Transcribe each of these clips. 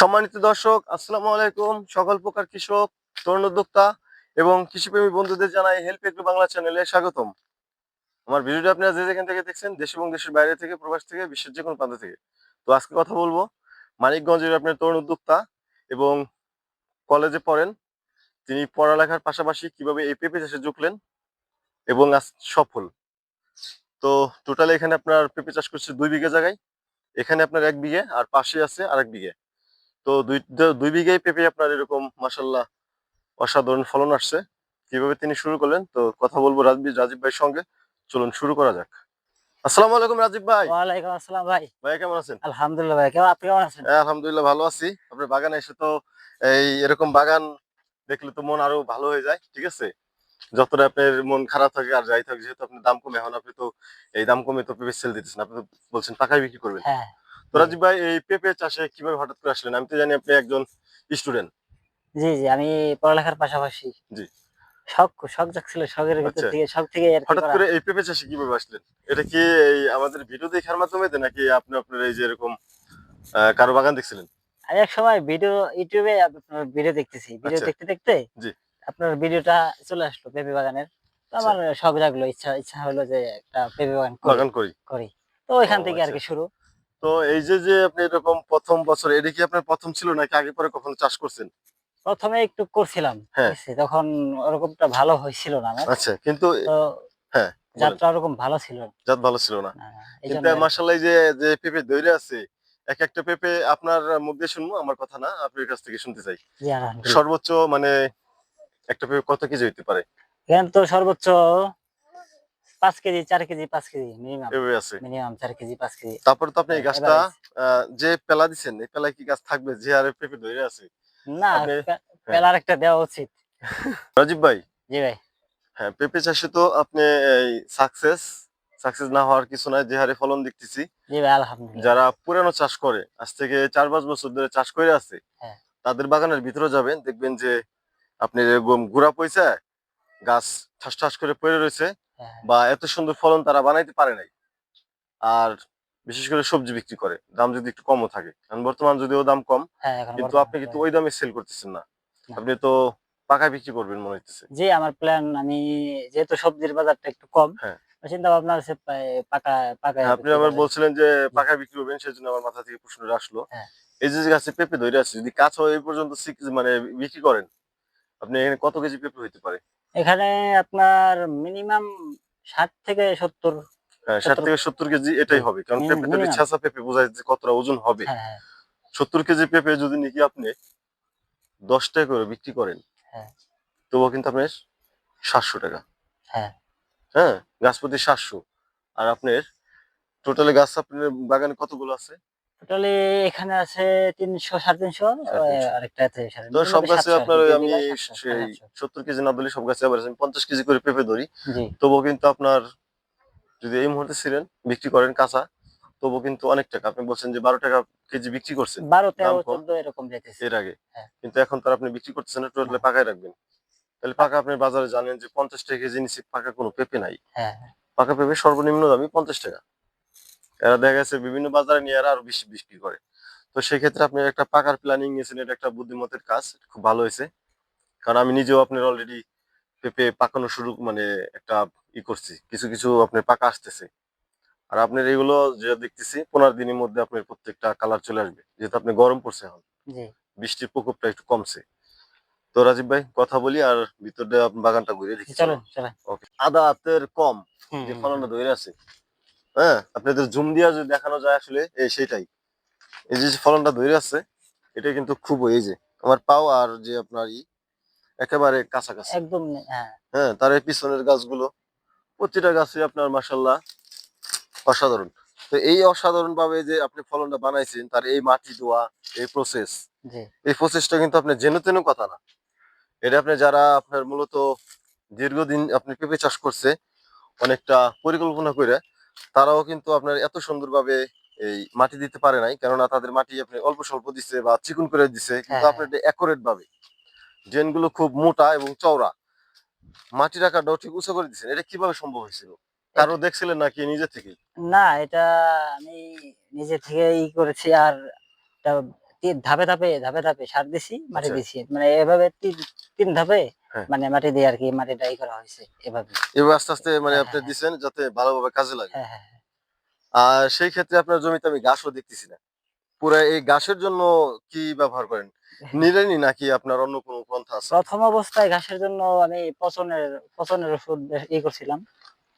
সম্মানিত দর্শক, আসসালামু আলাইকুম। সকল প্রকার কৃষক, তরুণ উদ্যোক্তা এবং কৃষিপ্রেমী বন্ধুদের জানাই হেল্প একটু বাংলা চ্যানেলে স্বাগতম। আমার ভিডিওটা আপনারা যে যেখান থেকে দেখছেন, দেশ এবং দেশের বাইরে থেকে, প্রবাস থেকে, বিশ্বের যে কোনো প্রান্ত থেকে। তো আজকে কথা বলব মানিকগঞ্জের আপনার তরুণ উদ্যোক্তা এবং কলেজে পড়েন। তিনি পড়ালেখার পাশাপাশি কীভাবে এই পেঁপে চাষে ঝুঁকলেন এবং আজ সফল। তো টোটাল এখানে আপনার পেঁপে চাষ করছে দুই বিঘা জায়গায়। এখানে আপনার এক বিঘে, আর পাশে আছে আরেক বিঘে। তো দুই দুই বিঘায় পেঁপে আপনার এরকম মাসাল্লাহ অসাধারণ ফলন আসছে। কীভাবে তিনি শুরু করলেন? তো কথা বলব রাজবি রাজীব ভাইয়ের সঙ্গে। চলুন শুরু করা যাক। আসসালামু আলাইকুম রাজীব ভাই। ওয়ালাইকুম আসসালাম ভাই। ভাই কেমন আছেন? আলহামদুলিল্লাহ ভাই কেমন? আপনি কেমন আছেন? হ্যাঁ আলহামদুলিল্লাহ ভালো আছি। আপনার বাগানে এসে তো এই এরকম বাগান দেখলে তো মন আরও ভালো হয়ে যায় ঠিক আছে? যতটা আপনার মন খারাপ থাকে আর যাই থাকে যেহেতু আপনার দাম কমে এখন আপনি তো এই দাম কমে তো পেঁপে সেল দিতেছেন। আপনি তো বলছেন পাকায় বিক্রি করবেন। হ্যাঁ। তো রাজীব ভাই এই পেঁপে চাষে কীভাবে হঠাৎ করে আসলেন? আমি তো জানি আপনি একজন স্টুডেন্ট জি জি আমি পড়ালেখার পাশাপাশি। জি। শখ শখ জাগছিল শখের ভিতর আচ্ছা। থেকে শখ থেকে হঠাৎ করে। এই পেঁপে চাষে কীভাবে আসলেন? এটা কি এই আমাদের ভিডিও দেখার মাধ্যমে নাকি আপনি আপনার এই যে এরকম কারও বাগান দেখছিলেন? আমি এক সময় ভিডিও ইউটিউবে আপনার ভিডিও দেখতেছি। ভিডিও আচ্ছা। দেখতে দেখতে জি। আপনার ভিডিওটা চলে আসলো পেঁপে বাগানের। আচ্ছা। আমার শখ জাগলো ইচ্ছা ইচ্ছা হলো যে একটা পেঁপে বাগান করি- বাগান করি। করি। তো ওইখান থেকে আর আচ্ছা। কি শুরু। তো এই যে যে আপনি এরকম প্রথম বছর এটা কি আপনার প্রথম ছিল নাকি আগে পরে কখনো চাষ করছেন? প্রথমে একটু করছিলাম হ্যাঁ। তখন ওরকমটা ভালো হয়েছিল না আচ্ছা কিন্তু হ্যাঁ, যাত্রা ওরকম ভালো ছিল জাত ভালো ছিল না। কিন্তু জন্য। যে যে পেঁপে আছে এক একটা পেঁপে আপনার মুখ দিয়ে শুনব? আমার কথা না আপনার কাছ থেকে শুনতে চাই। সর্বোচ্চ মানে একটা পেঁপে কত কেজি হইতে পারে? এখানে তো সর্বোচ্চ পাঁচ কেজি চার কেজি পাঁচ কেজি মিনিমাম পেঁপে আছে। মিনিমাম চার কেজি পাঁচ কেজি। তারপরে তো আপনি এই হ্যাঁ, গাছটা যে পেলা দিচ্ছেন এই পেলায় কি গাছ থাকবে? যে পেঁপে ধরে আছে। না পেলার একটা দেওয়া উচিত। রাজীব ভাই। জি ভাই। হ্যাঁ পেঁপে চাষে তো আপনি এই সাকসেস সাকসেস না হওয়ার কিছু নাই যে হারে ফলন দেখতেছি। জি ভাই আলহামদুলিল্লাহ। যারা পুরানো চাষ করে আজ থেকে চার পাঁচ বছর ধরে চাষ করে আছে হ্যাঁ। তাদের বাগানের ভিতরে যাবেন দেখবেন যে আপনি এরকম গুড়া পয়সা গাছ ঠাস ঠাস করে পড়ে রয়েছে হ্যাঁ, বা এত সুন্দর ফলন তারা বানাইতে পারে নাই। আর বিশেষ করে সবজি বিক্রি করে দাম যদি একটু কমও থাকে। কারণ বর্তমান যদিও দাম কম হ্যাঁ কিন্তু আপনি কিন্তু ওই দামে সেল করতেছেন না। আপনি তো পাকা বিক্রি করবেন মনে হচ্ছে জি আমার প্ল্যান আমি যেহেতু সবজির বাজারটা একটু কম হ্যাঁ। চিন্তা ভাবনা আছে পাকা পাকা আপনি আবার বলছিলেন যে পাকা বিক্রি করবেন সেই জন্য আমার মাথা থেকে প্রশ্নটা আসলো। হ্যাঁ। এই যে গাছে পেঁপে ধরে আছে যদি কাঁচা এই পর্যন্ত মানে বিক্রি করেন আপনি এখানে কত কেজি পেঁপে হইতে পারে? এখানে আপনার মিনিমাম ষাট থেকে সত্তর হ্যাঁ ষাট থেকে সত্তর কেজি এটাই হবে কারণ পেঁপে। পেঁপে বোঝায় যে কতটা ওজন হবে। হ্যাঁ হ্যাঁ। সত্তর কেজি পেঁপে যদি নাকি আপনি দশ টাকা করে বিক্রি করেন। তবুও কিন্তু আপনার সাতশো টাকা। হ্যাঁ। হ্যাঁ গাছ প্রতি সাতশো। আর আপনার টোটালি গাছ আপনার বাগানে কতগুলো আছে? টোটালি এখানে আছে তিনশো সাড়ে তিনশো। আরেকটা আছে সব গাছে আপনার আমি সেই। সত্তর কেজি না সব গাছে আবার আমি পঞ্চাশ কেজি করে পেঁপে ধরি। তবুও কিন্তু আপনার যদি এই মুহূর্তে ছিলেন বিক্রি করেন কাঁচা তবুও কিন্তু অনেক টাকা। আপনি বলছেন যে বারো টাকা কেজি বিক্রি করছেন বারো দাম। চোদ্দ এরকম এর আগে। হ্যাঁ। কিন্তু এখন তার আপনি বিক্রি করতেছেন না টোটালি পাকায় রাখবেন। তাহলে পাকা আপনি বাজারে জানেন যে পঞ্চাশ টাকা কেজি নিচে পাকা কোনো পেঁপে নাই। হ্যাঁ। পাকা পেঁপে সর্বনিম্ন দামই পঞ্চাশ টাকা। এরা দেখা গেছে বিভিন্ন বাজারে নিয়ে এরা আরও বেশি বিক্রি করে। তো সেক্ষেত্রে আপনি একটা পাকার প্ল্যানিং নিয়েছেন এটা একটা বুদ্ধিমতের কাজ খুব ভালো হয়েছে। কারণ আমি নিজেও আপনার অলরেডি পেঁপে পাকানো শুরু মানে একটা ই করছি কিছু কিছু আপনার পাকা আসতেছে। আর আপনার এগুলো যে দেখতেছি পনেরো দিনের মধ্যে আপনার প্রত্যেকটা কালার চলে আসবে যেহেতু আপনি গরম পড়ছে এখন। বৃষ্টির প্রকোপটা একটু কমছে। তো রাজীব ভাই কথা বলি আর ভিতরে আপনার বাগানটা ঘুরে দেখি। চলেন চলেন। ওকে আদা হাতের কম যে ফলনটা ধরে আছে। হ্যাঁ আপনাদের জুম দিয়া যদি দেখানো যায় আসলে এই সেটাই। এই যে ফলনটা ধরে আছে এটা কিন্তু খুব এই যে আমার পাও আর যে আপনার ই একেবারে কাছাকাছি। একদম হ্যাঁ। হ্যাঁ তার এই পিছনের গাছগুলো প্রতিটা গাছে আপনার মাসাল্লাহ অসাধারণ। তো এই অসাধারণ ভাবে যে আপনি ফলনটা বানাইছেন তার এই মাটি দেওয়া এই প্রসেস এই প্রসেসটা কিন্তু আপনার জেনে তেন কথা না। এটা আপনি যারা আপনার মূলত দীর্ঘদিন আপনি পেঁপে চাষ করছে অনেকটা পরিকল্পনা করে তারাও কিন্তু আপনার এত সুন্দরভাবে এই মাটি দিতে পারে নাই কেননা তাদের মাটি আপনি অল্প স্বল্প দিচ্ছে বা চিকুন করে দিচ্ছে কিন্তু হ্যাঁ, আপনার অ্যাকোরেট ভাবে ড্রেনগুলো খুব মোটা এবং চওড়া মাটি রাখাটাও ঠিক উঁচু করে দিচ্ছেন এটা কীভাবে সম্ভব হয়েছিল কারও দেখছিলেন নাকি নিজে থেকেই না এটা আমি নিজে থেকে ই করেছি আর ধাপে ধাপে ধাপে ধাপে সার দিছি মাটি আচ্ছা। দিছি মানে এভাবে তিন ধাপে। মানে মাটি দিয়ে আর কি মাটিটা ই করা হয়েছে এভাবে। এবার আস্তে আস্তে মানে হ্যাঁ, আপনি হ্যাঁ, দিচ্ছেন যাতে ভালোভাবে কাজে লাগে। হ্যাঁ হ্যাঁ হ্যাঁ। আর সেই ক্ষেত্রে আপনার জমিতে আমি ঘাসও দেখতেছি না। পুরো এই ঘাসের জন্য কি ব্যবহার করেন? নিড়ানি নাকি আপনার অন্য কোনো পন্থা আছে? প্রথম অবস্থায় ঘাসের জন্য আমি পচনের পচনের ওষুধ ই করছিলাম।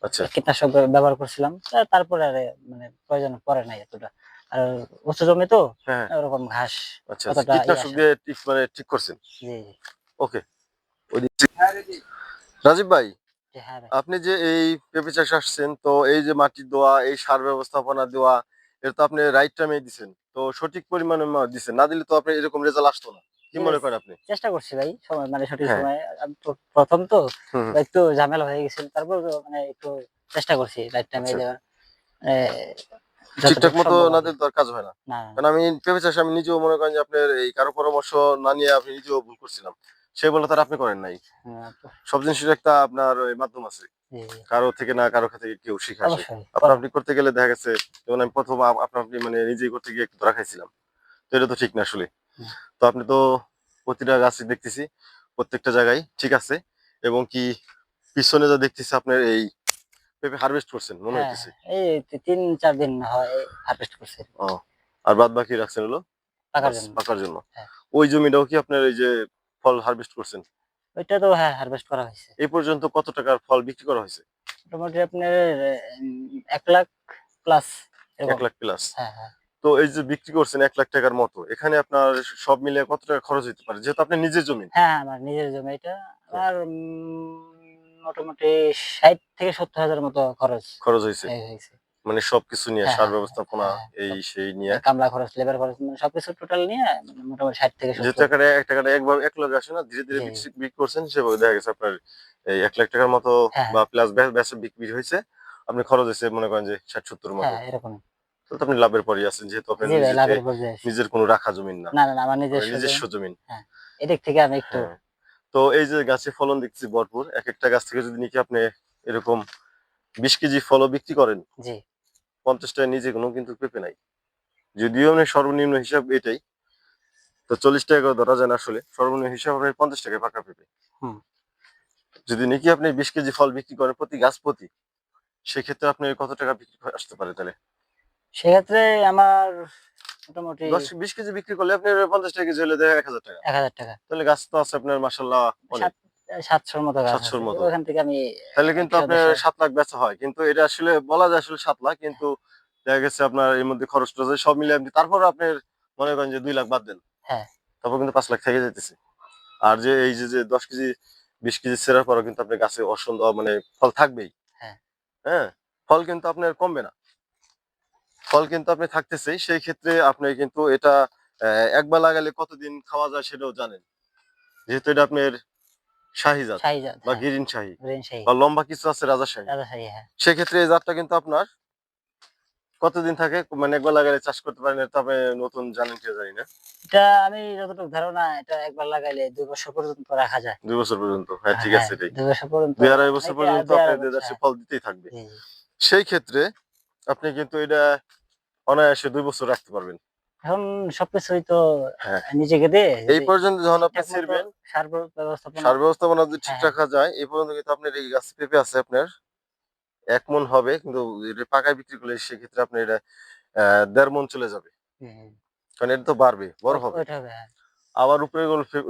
আচ্ছা। কীটনাশক ব্যবহার করছিলাম। তারপরে আর মানে প্রয়োজন পড়ে নাই এতটা। আর উচ্চ জমি তো হ্যাঁ ওরকম ঘাস আচ্ছা ইয়ে কীটনাশক দিয়ে ঠিক মানে ঠিক করছেন? জি। ওকে। রাজীব ভাই জি, হ্যাঁ ভাই। আপনি যে এই পেঁপে চাষ আসছেন তো এই যে মাটি দেওয়া এই সার ব্যবস্থাপনা দেওয়া এটা তো আপনি রাইট টাইমে দিছেন। তো সঠিক পরিমাণে দিচ্ছেন না দিলে তো আপনি এরকম রেজাল্ট আসতো না। কি মনে করেন আপনি? চেষ্টা করছি ভাই সময় মানে সঠিক হ্যাঁ। সময়। আমি তো- প্রথম তো হুম, হুম। একটু ঝামেলা হয়ে গেছিল তারপর মানে একটু চেষ্টা করছি রাইট টাইমে আচ্ছা। দেওয়ার। ঠিকঠাক মতো সম্ভব না দিলে তো আর কাজ হয় না। না। কারণ আমি পেঁপে চাষে আমি নিজেও মনে করেন যে আপনার এই কারও পরামর্শ না নিয়ে আপনি নিজেও ভুল করছিলাম। সে বলে তার আপনি করেন নাই। হ্যাঁ, সব জিনিসের একটা আপনার মাধ্যম আছে। কারও থেকে না কারও থেকে কেউ শিখে আসে। আপনার আপনি করতে গেলে দেখা গেছে যেমন আমি প্রথম আপ- আপনি মানে নিজেই করতে গিয়ে একটু ধরা খাইছিলাম। তো এটা তো ঠিক না আসলে। তো আপনি তো প্রতিটা গাছই দেখতেছি প্রত্যেকটা জায়গায় ঠিক আছে। এবং কি পিছনে যা দেখতেছি আপনার এই পেঁপে হারভেস্ট করছেন মনে হ্যাঁ, হইতেছে? এই তিন চার দিন হয় হারভেস্ট করছে। ও আর বাদ বাকি রাখছেন হলো? পাকার জন্য। পাকার জন্য। হ্যাঁ। ওই জমিটাও কি আপনার এই যে ফল হারভেস্ট করছেন? ওইটা তো হ্যাঁ হারভেস্ট করা হয়েছে। এই পর্যন্ত কত টাকার ফল বিক্রি করা হয়েছে? মোটামুটি আপনার এক লাখ প্লাস এক লাখ প্লাস হ্যাঁ হ্যাঁ। তো এই যে বিক্রি করছেন এক লাখ টাকার মতো এখানে আপনার সব মিলিয়ে কত টাকা খরচ হতে পারে? যেহেতু আপনার নিজের জমি। হ্যাঁ আমার নিজের জমি। এটা উম, মোটামুটি ষাট থেকে সত্তর হাজার মতো খরচ খরচ হয়েছে। হয়েছে মানে সবকিছু নিয়ে হ্যাঁ, সার হ্যাঁ, ব্যবস্থাপনা হ্যাঁ, এই সেই নিয়ে। কামলা খরচ লেবার খরচ মানে সবকিছু টোটাল নিয়ে মানে মোটামুটি ষাট থেকে যে টাকাটা এক টাকাটা একভাবে এক লগে আসে না ধীরে ধীরে বিক্রি করছেন সেভাবে দেখা গেছে আপনার এই এক লাখ টাকার মতো হ্যাঁ। বা প্লাস বেচা বিক্রি হয়েছে। আপনি খরচ হয়েছে মনে করেন যে ষাট সত্তর মতো। হ্যাঁ এরকম তো আপনি লাভের পরই আছেন যেহেতু ভাই নিজের- কোনো রাখা জমিন না। না না আমার নিজস্ব নিজস্ব জমি। জমিন। এদিক থেকে আমি একটু হ্যাঁ। তো এই যে গাছে ফলন দেখছি ভরপুর এক একটা গাছ থেকে যদি নাকি আপনি এরকম বিশ কেজি ফলও বিক্রি করেন জি। পঞ্চাশ টাকা নিচে কোনো কিন্তু পেঁপে নাই। যদিও মানে সর্বনিম্ন হিসাব এটাই তো চল্লিশ টাকা করে ধরা যায় না আসলে সর্বনিম্ন হিসাব আপনার পঞ্চাশ টাকায় পাকা পেঁপে। যদি নাকি আপনি বিশ কেজি ফল বিক্রি করেন প্রতি গাছ প্রতি সেক্ষেত্রে আপনি কত টাকা বিক্রি করে আসতে পারে তাহলে? সেক্ষেত্রে আমার মোটামুটি দশ বিশ কেজি বিক্রি করলে আপনি পঞ্চাশ টাকা কেজি হলে দেয় এক হাজার টাকা। এক হাজার টাকা। তাহলে গাছ তো আছে আপনার মাসাল্লাহ সাতশোর মতো গাছ 700 র আছে। মতো। ওখান থেকে আমি তাহলে কিন্তু আপনার সাত লাখ বেচা হয় কিন্তু এটা আসলে বলা যায় আসলে সাত লাখ কিন্তু দেখা গেছে আপনার এর মধ্যে খরচ টরচ সব মিলে আপনি তারপর আপনার মনে করেন যে দুই লাখ বাদ দেন হ্যাঁ। তারপর কিন্তু পাঁচ লাখ থেকে যেতেছে আর যে এই যে যে দশ কেজি বিশ কেজি সেরার পরও কিন্তু আপনার গাছে অসুন্দর মানে ফল থাকবেই হ্যাঁ। হ্যাঁ ফল কিন্তু আপনার কমবে না ফল কিন্তু আপনি থাকতেছেই সেই ক্ষেত্রে আপনি কিন্তু এটা একবার লাগালে কতদিন খাওয়া যায় সেটাও জানেন যেহেতু এটা আপনার বা গিরিন শাহি গ্রিন শাহি। বা লম্বা কিছু আছে রাজা শাহি। রাজা শাহি হ্যাঁ। সেক্ষেত্রে এই জাতটা কিন্তু আপনার কতদিন থাকে? মানে একবার লাগালে চাষ করতে পারেন নতুন জানেন কি জানি না। এটা আমি যতটুকু ধারণা এটা একবার লাগাইলে দুই বছর পর্যন্ত রাখা যায়। দুই বছর পর্যন্ত হ্যাঁ ঠিক আছে এটাই। দুই বছর পর্যন্ত দুই আড়াই বছর পর্যন্ত বছর, দেদারসে হ্যাঁ। ফল দিতেই থাকবে। সেই ক্ষেত্রে আপনি কিন্তু এটা অনায়াসে দুই বছর রাখতে পারবেন। এখন সবকিছুই তো হ্যাঁ। নিজেকে দিয়ে এই পর্যন্ত যখন আপনি ছিড়বেন সার ব্যবস্থাপনা সার ব্যবস্থাপনা যদি ঠিক হ্যাঁ। রাখা যায় এই পর্যন্ত কিন্তু আপনার এই গাছ পেঁপে আছে আপনার। এক মন হবে কিন্তু পাকায় বিক্রি করলে সেক্ষেত্রে আপনার এটা দেড় মন চলে যাবে। কারণ এটা তো বাড়বে বড় হবে। হ্যাঁ। আবার উপরে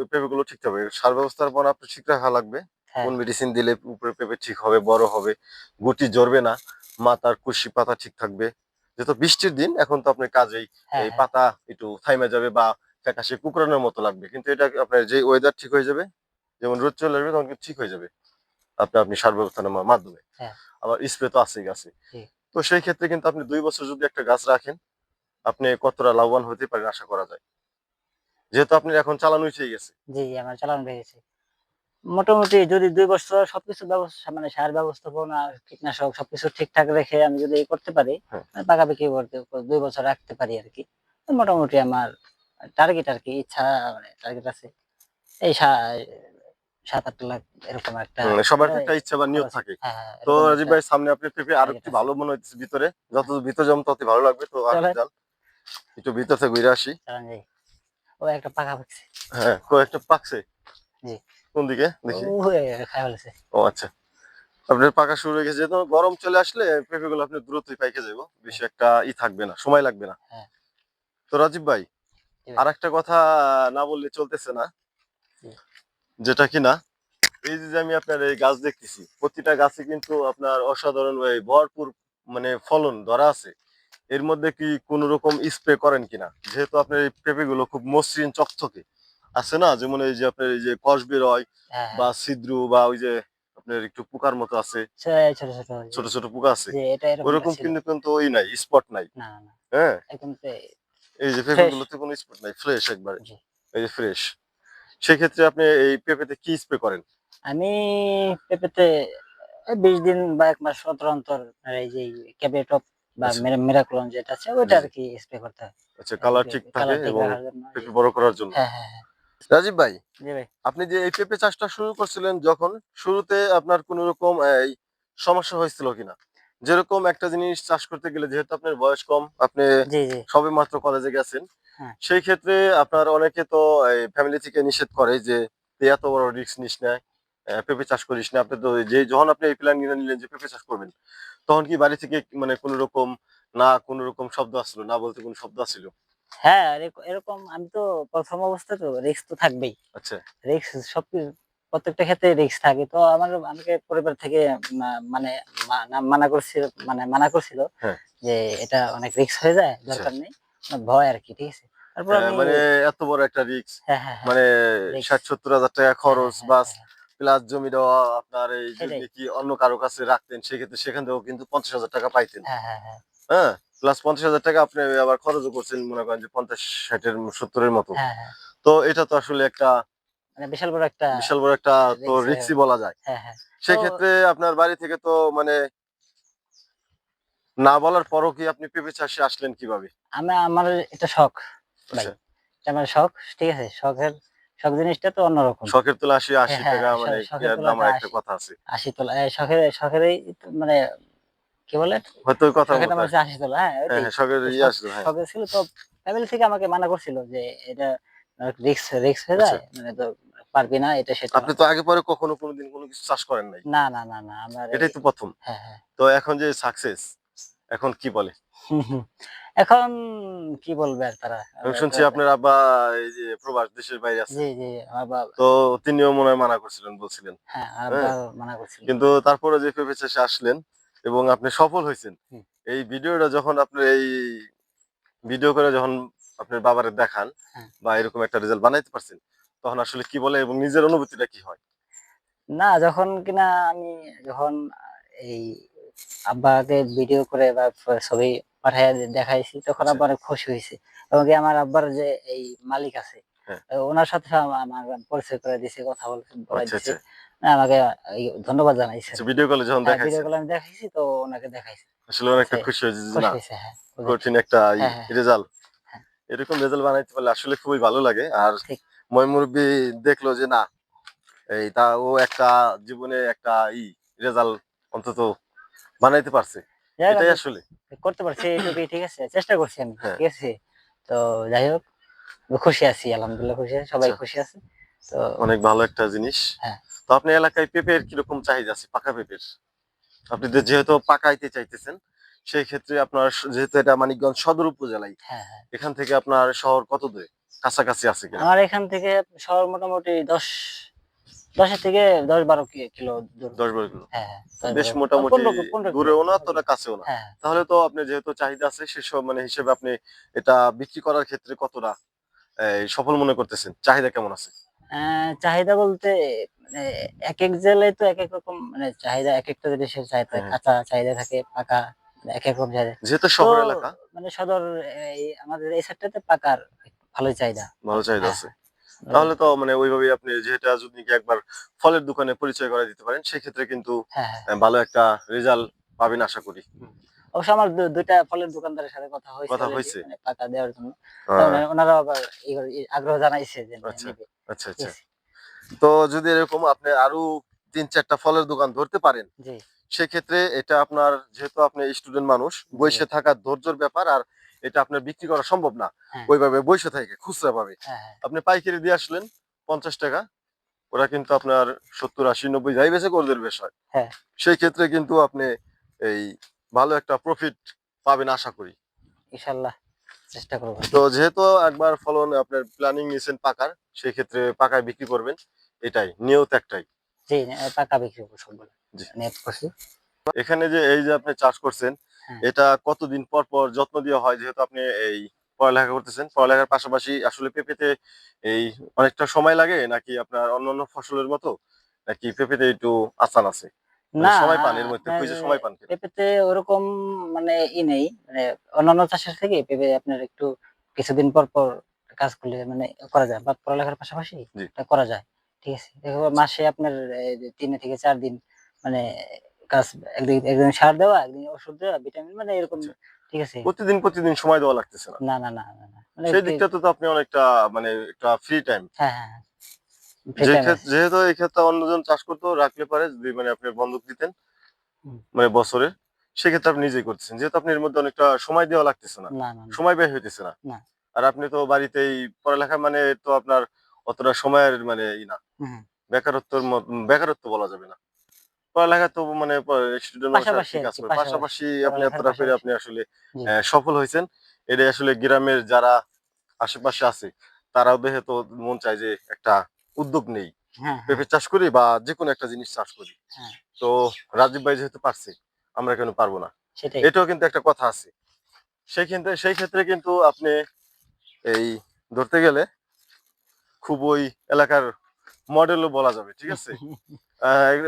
পেঁপে গুলো ঠিক হবে সার ব্যবস্থাপনা আপনার ঠিক রাখা লাগবে। কোন মেডিসিন দিলে উপরে পেঁপে ঠিক হবে বড় হবে গুটি জ্বরবে না মাথার কুশি পাতা ঠিক থাকবে। যেহেতু বৃষ্টির দিন এখন তো আপনার কাজেই হ্যাঁ, এই হ্যাঁ। পাতা একটু থাইমে যাবে বা ফ্যাকাশে কুকরানোর মতো লাগবে। কিন্তু এটা আপনার যে ওয়েদার ঠিক হয়ে যাবে যেমন রোদ চলে আসবে তখন ঠিক হয়ে যাবে আপনি আপনি সার ব্যবস্থার মা- মাধ্যমে। হ্যাঁ। আবার স্প্রে তো আছেই গাছে। তো সেই ক্ষেত্রে কিন্তু আপনি দুই বছর যদি একটা গাছ রাখেন আপনি কতটা লাভবান হতে পারেন আশা করা যায়? যেহেতু আপনি এখন চালানো হয়ে গেছে। জি জি, আমার চালান হয়ে গেছে। মোটামুটি যদি দুই বছর সবকিছু ব্যবস্থা মানে সার ব্যবস্থাপনা কীটনাশক সবকিছু ঠিকঠাক রেখে আমি যদি করতে পারি হ্যাঁ। পাকাপাকি করতে দুই বছর রাখতে পারি আর কি। মোটামুটি আমার টার্গেট আর কি ইচ্ছা মানে টার্গেট আছে। এই সাত আট লাখ এরকম একটা সবার হ্যাঁ, একটা ইচ্ছা বা খরচ। থাকে। হ্যাঁ, হ্যাঁ, তো রাজীব ভাই সামনে আপনি পেঁপে আরও একটু ভালো মনে হচ্ছে ভিতরে? যত ভিতরে যেমন তত ভালো লাগবে। তো একটু ভিতর থেকে ঘুরে আসি। ও একটা পাকা পাকছে। হ্যাঁ কয়েকটা পাকছে। জি। কোন দিকে? দেখি। ও আচ্ছা। আপনার পাকা শুরু হয়ে গেছে যেহেতু গরম চলে আসলে পেঁপে গুলো আপনি দ্রুতই পাইকে যাব বেশি একটা ই থাকবে না সময় লাগবে না। হ্যাঁ। তো রাজীব ভাই আর একটা কথা না বললে চলতেছে না। যেটা কিনা এই যে আমি আপনার এই গাছ দেখতেছি প্রতিটা গাছে কিন্তু আপনার অসাধারণ ভরপুর মানে ফলন ধরা আছে। এর মধ্যে কি কোন রকম স্প্রে করেন কিনা? যেহেতু আপনার এই পেঁপে গুলো খুব মসৃণ চকচকে। আছে না? যেমন এই যে আপনার এই যে কষ বেরোয় হ্যাঁ বা ছিদ্র বা ওই যে আপনার একটু পোকার মতো আছে। হ্যাঁ, ছোট ছোট। পোকা আছে। ওরকম কিন্তু কিন্তু ওই নাই স্পট নাই। হ্যাঁ? এই যে পেঁপে গুলোতে কোনো স্পট নাই ফ্রেশ একবারে। এই যে ফ্রেশ সেক্ষেত্রে আপনি এই পেঁপেতে কি স্প্রে করেন? আমি পেঁপেতে এই বিশ দিন বা এক মাস অন্তর অন্তর এই যে ক্যাবেটপ বা আচ্ছা। মেরাক্লন যেটা আছে ওইটা আর কি স্প্রে করতে হয়। আচ্ছা কালার ঠিক থাকে এবং পেঁপে বড় করার জন্য। হ্যাঁ হ্যাঁ হ্যাঁ। রাজীব ভাই আপনি যে এই পেঁপে চাষটা শুরু করছিলেন যখন শুরুতে আপনার কোন রকম এই সমস্যা হয়েছিল কিনা? যেরকম একটা জিনিস চাষ করতে গেলে যেহেতু আপনার বয়স কম আপনি সবে মাত্র কলেজে গেছেন হ্যাঁ। সেই ক্ষেত্রে আপনার অনেকে তো ফ্যামিলি থেকে নিষেধ করে যে তুই এত বড় রিস্ক নিস না পেঁপে চাষ করিস না। আপনি তো যে যখন আপনি এই প্ল্যান নিয়ে নিলেন যে পেঁপে চাষ করবেন তখন কি বাড়ি থেকে মানে কোন রকম না কোন রকম শব্দ আসলো না বলতে কোন শব্দ আসছিল হ্যাঁ এরকম আমি তো প্রথম অবস্থা তো রিস্ক তো থাকবেই। আচ্ছা। রিস্ক প্রত্যেকটা ক্ষেত্রে রিস্ক থাকে। তো আমার আমাকে পরিবার থেকে মানে মানা করছিল মানে মানা করছিল হ্যাঁ। যে এটা অনেক রিস্ক হয়ে যায় দরকার নেই। মানে ভয় আর কি ঠিক আছে? আমি মানে এত বড় একটা রিস্ক হ্যাঁ হ্যাঁ হ্যাঁ, মানে ষাট সত্তর হাজার টাকা খরচ হ্যাঁ, বাস হ্যাঁ, প্লাস জমি দেওয়া আপনার এই কি অন্য কারও কাছে রাখতেন সেক্ষেত্রে সেখান থেকেও কিন্তু পঞ্চাশ হাজার টাকা পাইতেন। হ্যাঁ হ্যাঁ হ্যাঁ। হ্যাঁ? প্লাস পঞ্চাশ হাজার টাকা আপনি আবার খরচও করছেন মনে করেন যে পঞ্চাশ ষাটের সত্তরের মতো। হ্যাঁ হ্যাঁ। তো এটা তো আসলে একটা মানে বিশাল বড় একটা বিশাল বড় একটা তো risk বলা যায়। হ্যাঁ সেক্ষেত্রে আপনার বাড়ি থেকে তো মানে না বলার পরও কি আপনি পেঁপে চাষে আসলেন কীভাবে? আমি আমার এটা শখ আচ্ছা, আমার শখ ঠিক আছে? শখের শখ জিনিসটা তো অন্যরকম। শখের তোলা আসি আশি টাকা মানে একটা কথা আছে। আশি তোলা শখের শখেরই মানে কি বলে? হয়তো কথা হ্যাঁ হ্যাঁ ইয়ে হ্যাঁ। ছিল তো ফ্যামিলি থেকে আমাকে মানা করছিল যে এটা রিক্স রিক্স হয়ে যায় মানে তো পারবি না এটা সেটা আচ্ছা। আপনি তো আগে পরে কখনো কোনোদিন কোনো কিছু চাষ করেন নাই? না না না না আমার এটাই তো প্রথম। হ্যাঁ হ্যাঁ। তো এখন যে সাকসেস এখন কি বলে। এখন কি বলবে আর তারা? আমি শুনছি আপনার আব্বা এই যে প্রবাস দেশের বাইরে আছে। জি জি আমার বাবা। তো তিনিও মনে হয় মানা করছিলেন বলছিলেন। হ্যাঁ আমার বাবা মানা করছিল। কিন্তু তারপরে যে পেঁপে চাষে আসলেন এবং আপনি সফল হয়েছেন এই ভিডিওটা যখন আপনি এই ভিডিও করে যখন আপনার বাবারে দেখান হ্যাঁ। বা এরকম একটা রেজাল্ট বানাইতে পারছেন তখন আসলে কি বলে এবং নিজের অনুভূতিটা কি হয় না যখন কিনা আমি যখন এই আব্বাকে ভিডিও করে বা ছবি পাঠায় দেখাইছি তখন আচ্ছা। আব্বা অনেক খুশি হয়েছে এবং আমার আব্বার যে এই মালিক আছে ওনার সাথে আমার পরিচয় করে দিছে কথা বলাই আচ্ছা আচ্ছা। আমাকে ধন্যবাদ জানাইছে ভিডিও কলে যখন ভিডিও দেখাইছেন। গুলো আমি দেখাইছি তো ওনাকে দেখাইছি। আসলে অনেকটা আচ্ছা, খুশি হয়েছে না হ্যাঁ কঠিন একটা হ্যাঁ, হ্যাঁ। রেজাল্ট হ্যাঁ। এরকম রেজাল্ট বানাইতে পারলে আসলে খুবই ভালো লাগে। আর দেখল যে না এই তা ও একটা জীবনে একটা ই রেজাল্ট অন্তত বানাইতে পারছে। এটাই আসলে। করতে পারছি এইটুকুই ঠিক আছে? চেষ্টা করছি আমি হ্যাঁ। ঠিক আছে? তো যাই হোক খুশি আছি আলহামদুলিল্লাহ খুশি আছি সবাই আচ্ছা। খুশি আছে। তো অনেক ভালো একটা জিনিস। হ্যাঁ। তো আপনি এলাকায় পেঁপের কীরকম চাহিদা আছে? পাকা পেঁপের। আপনি যেহেতু পাকাইতে চাইতেছেন সেই ক্ষেত্রে আপনার যেহেতু এটা মানিকগঞ্জ সদর উপজেলায় হ্যাঁ হ্যাঁ। এখান থেকে আপনার শহর কত দূরে? কাছাকাছি আছে কিনা? আমার এখান থেকে শহর মোটামুটি দশ দশের থেকে দশ বারো কি- কিলো দূর। দশ বারো কিলো। হ্যাঁ হ্যাঁ, বেশ মোটামুটি দূরেও না তোরা কাছেও না। হ্যাঁ। তাহলে তো আপনি যেহেতু চাহিদা আছে সেসব মানে হিসেবে আপনি এটা বিক্রি করার ক্ষেত্রে কতটা সফল মনে করতেছেন? চাহিদা কেমন আছে? আহ, চাহিদা বলতে মানে এক এক জেলায় তো এক এক রকম মানে চাহিদা এক একটা জিনিসের চাহিদা হ্যাঁ। কাঁচা চাহিদা থাকে পাকা এক এক রকম চাহিদা। যেহেতু শহর এলাকা। মানে সদর এই আমাদের এই সাইডটাতে পাকার ভালোই চাহিদা। ভালো চাহিদা হ্যাঁ, আছে। তাহলে তো মানে ওইভাবেই আপনি যেটা যদি একবার ফলের দোকানে পরিচয় করে দিতে পারেন সেক্ষেত্রে কিন্তু হ্যাঁ হ্যাঁ। ভালো একটা রেজাল্ট পাবেন আশা করি। অবশ্য আমার দুইটা ফলের দোকানদারের সাথে কথা হয়েছে কথা হয়েছে? মানে পাকা দেওয়ার জন্য। তো ওনারা আবার আগ্রহ জানাইছে যে আচ্ছা, আচ্ছা আচ্ছা। আছে? তো যদি এরকম আপনি আরও তিন চারটা ফলের দোকান ধরতে পারেন জি। সেক্ষেত্রে এটা আপনার যেহেতু আপনি স্টুডেন্ট মানুষ বসে থাকার ধৈর্যের ব্যাপার আর এটা আপনার বিক্রি করা সম্ভব না। হ্যাঁ। ওইভাবে বসে থাকে খুচরা ভাবে হ্যাঁ হ্যাঁ। আপনি পাইকারি দিয়ে আসলেন পঞ্চাশ টাকা ওরা কিন্তু আপনার সত্তর আশি নব্বই যাই বেশি করে দেবে হয় হ্যাঁ। সেই ক্ষেত্রে কিন্তু আপনি এই ভালো একটা প্রফিট পাবেন আশা করি। ইনশাল্লাহ চেষ্টা করব। তো যেহেতু একবার ফলন আপনার প্ল্যানিং নিয়েছেন পাকার সেই ক্ষেত্রে পাকায় বিক্রি করবেন এটাই নিয়ত একটাই। জি টাকা বিক্রি করব। নেট করছি। এখানে যে এই যে আপনি চাষ করছেন হ্যাঁ। এটা কতদিন পর পর যত্ন দেওয়া হয়? যেহেতু আপনি এই পড়ালেখা করতেছেন পড়ালেখার পাশাপাশি আসলে পেঁপেতে এই অনেকটা সময় লাগে নাকি আপনার অন্যান্য ফসলের মতো নাকি পেঁপেতে একটু আসান আছে? না সময় পান এর মধ্যে খুঁজে সময় পান পেঁপেতে ওরকম মানে ই নেই মানে অন্যান্য চাষের থেকে পেঁপে আপনার একটু কিছুদিন পর পর কাজ করলে মানে করা যায় বা পড়ালেখার পাশাপাশি করা যায় ঠিক আছে? দেখো মাসে আপনার তিন থেকে চার দিন মানে কাজ একদিন একদিন সার দেওয়া একদিন ওষুধ দেওয়া ভিটামিন মানে এরকম আচ্ছা। ঠিক আছে? প্রতিদিন প্রতিদিন সময় দেওয়া লাগতেছে না? না না না মানে সেই দিকটা তো আপনি অনেকটা মানে একটা ফ্রি টাইম হ্যাঁ হ্যাঁ হ্যাঁ। যে Vitamin ক্ষেত- আছে। যেহেতু এই ক্ষেত্রে অন্যজন চাষ করতো রাখলে পারে যদি মানে আপনি বন্ধক দিতেন মানে বছরে সেক্ষেত্রে আপনি নিজেই করতেছেন। যেহেতু আপনি এর মধ্যে অনেকটা সময় দেওয়া লাগতেছে না। সময় ব্যয় হইতেছে না। আর আপনি তো বাড়িতেই পড়ালেখা মানে তো আপনার অতটা সময়ের মানে ই না। বেকারত্বর বেকারত্ব বলা যাবে না। পড়ালেখা তো মানে পাশাপাশি আপনি এতটা করে আপনি আসলে আহ, সফল হয়েছেন। এটা আসলে গ্রামের যারা আশেপাশে আছে তারাও দেখে তো মন চায় যে একটা উদ্যোগ নেই। হ্যাঁ হ্যাঁ, পেঁপে চাষ করি বা যে কোনো একটা জিনিস চাষ করি। হ্যাঁ। তো রাজীব ভাই যেহেতু পারছে আমরা কেন পারব না? এটাও কিন্তু একটা কথা আছে। সেই ক্ষেত্রে সেই ক্ষেত্রে কিন্তু আপনি এই ধরতে গেলে খুব ওই এলাকার মডেলও বলা যাবে ঠিক আছে?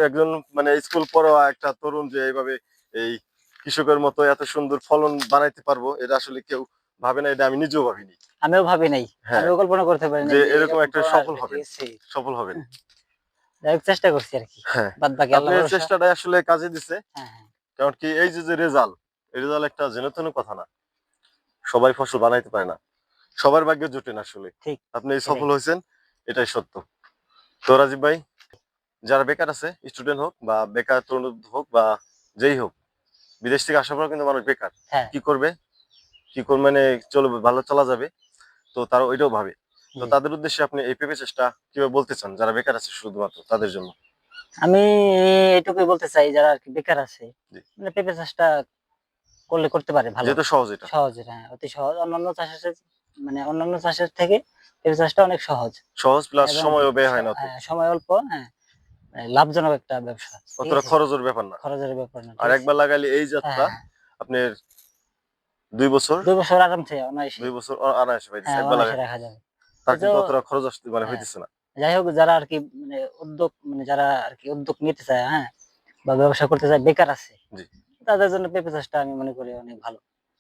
একজন মানে স্কুল পড়া একটা তরুণ যে এইভাবে এই কৃষকের মতো এত সুন্দর ফলন বানাইতে পারব এটা আসলে কেউ ভাবে না এটা আমি নিজেও ভাবিনি। আমিও ভাবি নাই হ্যাঁ। আমিও কল্পনা করতে পারি যে এরকম একটা সফল হবে হবে। সফল হবেন। যাই হোক, চেষ্টা করছি আর কি। হ্যাঁ। বাদ বাকি আল্লাহ আপনার চেষ্টাটা আসলে কাজে দিছে। হ্যাঁ কারণ কি এই যে যে রেজাল্ট রেজাল্ট একটা জেনেতন কথা না। সবাই ফসল বানাইতে পারে না। সবার ভাগ্যে জুটে না আসলে। ঠিক। আপনি সফল হয়েছেন এটাই সত্য। তো রাজীব ভাই যারা বেকার আছে স্টুডেন্ট হোক বা বেকার তরুণ হোক বা যেই হোক বিদেশ থেকে আসার পর কিন্তু মানুষ বেকার। কি করবে? কি করবে মানে চলবে ভালো চলা যাবে। তো তারা ওইটাও ভাবে। তো তাদের উদ্দেশ্যে আপনি এই পেপে চেষ্টা কীভাবে বলতে চান যারা বেকার আছে শুধুমাত্র তাদের জন্য? আমি এটুকুই বলতে চাই যারা আর কি বেকার আছে মানে পেঁপে চাষটা করলে করতে পারে ভালো। যেহেতু সহজ এটা। সহজ হ্যাঁ অতি সহজ। অন্যান্য চাষের মানে অন্যান্য চাষের থেকে পেঁপে চাষটা অনেক সহজ। সহজ প্লাস সময়ও ব্যয় হয় না হ্যাঁ, সময় অল্প হ্যাঁ মানে লাভজনক একটা ব্যবসা। অতটা খরচের ব্যাপার না। খরচের ব্যাপার না আর একবার লাগালে এই যাত্রা হ্যাঁ, আপনার দুই বছর? দুই বছর আরামসে অনায়াসে। দুই বছর অ- আনায়াসে পাইতেছে হ্যাঁ অনায়াসে রাখা যাবে। তার কিন্তু তো- অতটা খরচ আসতে মানে হ্যাঁ। হইতেছে না। যাই হোক যারা আর কি মানে উদ্যোগ মানে যারা আর কি উদ্যোগ নিতে চায় হ্যাঁ বা ব্যবসা করতে চায় বেকার আছে জি। তাদের জন্য পেঁপে চাষটা আমি মনে করি অনেক ভালো।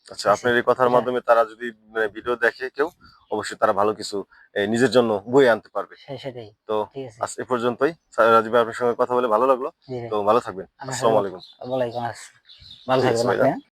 আচ্ছা আপনার এই কথার হ্যাঁ। মাধ্যমে তারা যদি মানে ভিডিও দেখে কেউ অবশ্যই তারা ভালো কিছু নিজের জন্য বই আনতে পারবে। সেটাই। তো আজ এ পর্যন্তই। রাজীব ভাই আপনার সঙ্গে কথা বলে ভালো লাগল। তো ভালো থাকবেন। আসসালামু আলাইকুম। ওয়ালাইকুম আসসালাম। ভালো থাকবেন?